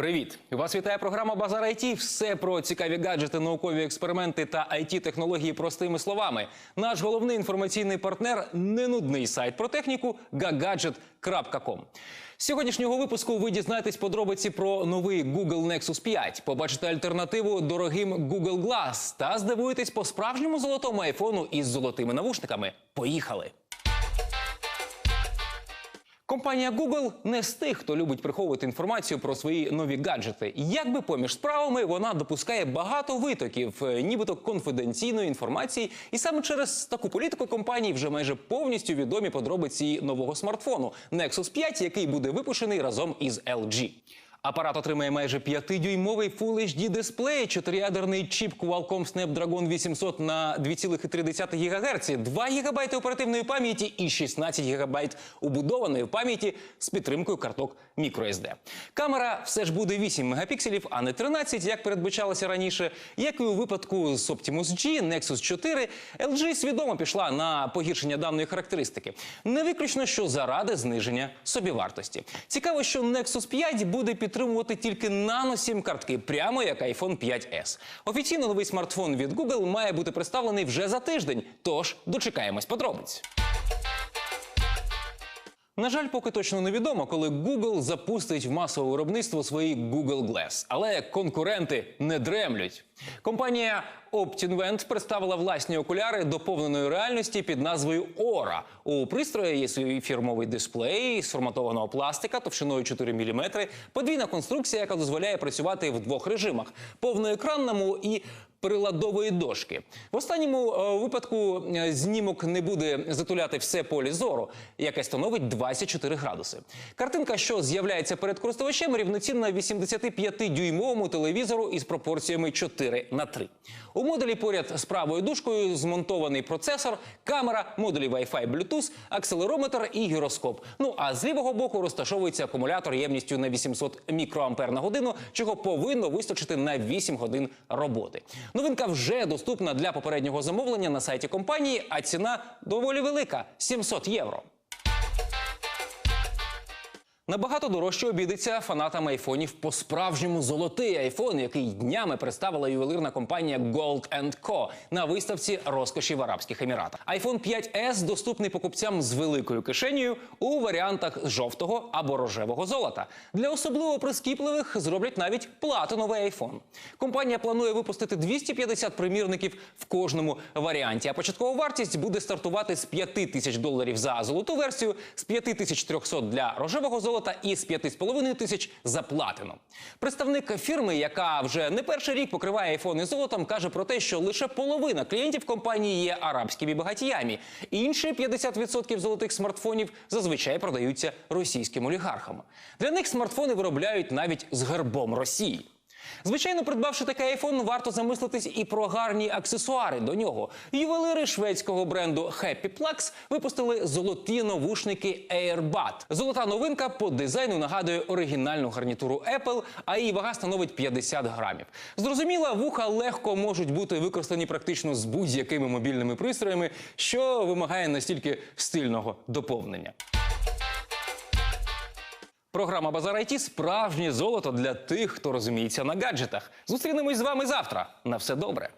Привіт! Вас вітає програма Базар IT. Все про цікаві гаджети, наукові експерименти та it технології простими словами. Наш головний інформаційний партнер ненудний сайт про техніку gagadget.com. З сьогоднішнього випуску ви дізнаєтесь подробиці про новий Google Nexus 5, побачите альтернативу дорогим Google Glass та здивуєтесь по справжньому золотому айфону із золотими навушниками. Поїхали! Компанія Google не з тих, хто любить приховувати інформацію про свої нові гаджети. Якби поміж справами вона допускає багато витоків, е, нібито конфіденційної інформації, і саме через таку політику компанії вже майже повністю відомі подробиці нового смартфону Nexus 5, який буде випущений разом із LG. Апарат отримає майже 5-дюймовий Full HD дисплей, чотириядерний чіп Qualcomm Snapdragon 800 на 2,3 ГГц, 2 ГБ оперативної пам'яті і 16 ГБ убудованої пам'яті з підтримкою карток microSD. Камера все ж буде 8 мегапікселів, а не 13, як передбачалося раніше. Як і у випадку з Optimus G, Nexus 4, LG свідомо пішла на погіршення даної характеристики. Не виключно, що заради зниження собівартості. Цікаво, що Nexus 5 буде підтримувати тільки нано-сім картки, прямо як iPhone 5S. Офіційно новий смартфон від Google має бути представлений вже за тиждень. Тож дочекаємось подробиць. На жаль, поки точно невідомо, коли Google запустить в масове виробництво свої Google Glass. Але конкуренти не дремлють. Компанія Optinvent представила власні окуляри доповненої реальності під назвою Aura. У пристрої є свій фірмовий дисплей з форматованого пластика товщиною 4 мм, подвійна конструкція, яка дозволяє працювати в двох режимах: повноекранному і приладової дошки. В останньому е, випадку е, знімок не буде затуляти все поле зору, яке становить 24 градуси. Картинка, що з'являється перед користувачем, рівноцінна 85-дюймовому телевізору із пропорціями 4 на 3. У модулі поряд з правою дужкою змонтований процесор, камера, модулі Wi-Fi Bluetooth, акселерометр і гіроскоп. Ну а з лівого боку розташовується акумулятор ємністю на 800 мікроампер на годину, чого повинно вистачити на 8 годин роботи. Новинка вже доступна для попереднього замовлення на сайті компанії, а ціна доволі велика 700 євро. Набагато дорожче обійдеться фанатам айфонів по-справжньому золотий айфон, який днями представила ювелирна компанія Gold Co. на виставці розкоші в Арабських Еміратах. iPhone 5S доступний покупцям з великою кишенею у варіантах жовтого або рожевого золота. Для особливо прискіпливих зроблять навіть платиновий айфон. Компанія планує випустити 250 примірників в кожному варіанті. А початкова вартість буде стартувати з 5 тисяч доларів за золоту версію, з 5300 для рожевого золота і з 5,5 тисяч за платину. Представник фірми, яка вже не перший рік покриває айфони золотом, каже про те, що лише половина клієнтів компанії є арабськими багатіями. Інші 50% золотих смартфонів зазвичай продаються російським олігархам. Для них смартфони виробляють навіть з гербом Росії. Звичайно, придбавши такий айфон, варто замислитись і про гарні аксесуари до нього. Ювелири шведського бренду Happy Plugs випустили золоті навушники AirBud. Золота новинка по дизайну нагадує оригінальну гарнітуру Apple, а її вага становить 50 грамів. Зрозуміло, вуха легко можуть бути використані практично з будь-якими мобільними пристроями, що вимагає настільки стильного доповнення. Програма Базар IT – справжнє золото для тих, хто розуміється на гаджетах. Зустрінемось з вами завтра. На все добре.